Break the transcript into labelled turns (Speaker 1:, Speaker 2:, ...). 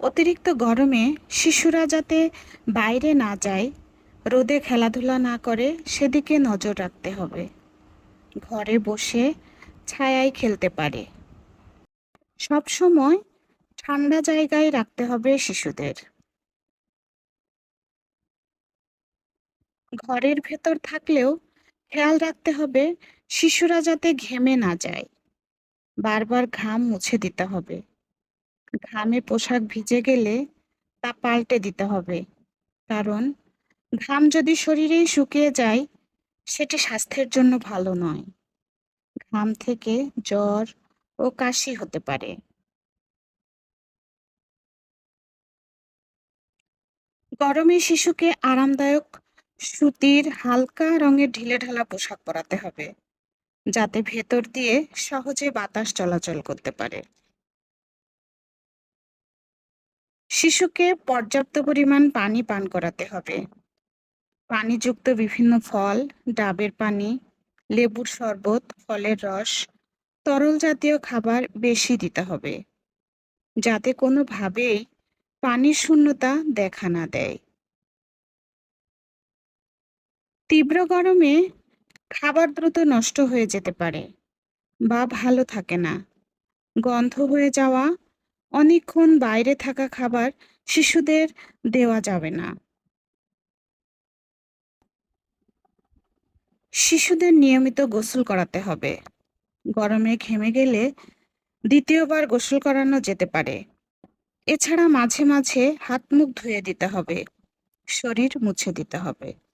Speaker 1: অতিরিক্ত গরমে শিশুরা যাতে বাইরে না যায়, রোদে খেলাধুলা না করে, সেদিকে নজর রাখতে হবে। ঘরে বসে ছায়ায় খেলতে পারে। সব সময় ঠান্ডা জায়গায় রাখতে হবে শিশুদের। ঘরের ভেতর থাকলেও খেয়াল রাখতে হবে শিশুরা যাতে ঘেমে না যায়। বারবার ঘাম মুছে দিতে হবে। ঘামে পোশাক ভিজে গেলে তা পাল্টে দিতে হবে। কারণ, ঘাম যদি শরীরেই শুকিয়ে যায়, সেটি স্বাস্থ্যের জন্য ভালো নয়। ঘাম থেকে জ্বর ও কাশি হতে পারে। গরমে শিশুকে আরামদায়ক সুতির হালকা রঙের ঢিলেঢালা পোশাক পরাতে হবে, যাতে ভেতর দিয়ে সহজে বাতাস চলাচল করতে পারে। শিশুকে পর্যাপ্ত পরিমাণ পানি পান করাতে হবে। পানিযুক্ত বিভিন্ন ফল, ডাবের পানি, লেবুর শরবত, ফলের রস, তরল জাতীয় খাবার বেশি দিতে হবে, যাতে কোনোভাবেই পানির শূন্যতা দেখা না দেয়। তীব্র গরমে খাবার দ্রুত নষ্ট হয়ে যেতে পারে বা ভালো থাকে না। গন্ধ হয়ে যাওয়া অনেকক্ষণ বাইরে থাকা খাবার শিশুদের দেওয়া যাবে না। শিশুদের নিয়মিত গোসল করাতে হবে। গরমে ঘেমে গেলে দ্বিতীয়বার গোসল করানো যেতে পারে। এছাড়া মাঝে মাঝে হাত মুখ ধুয়ে দিতে হবে। শরীর মুছে দিতে হবে।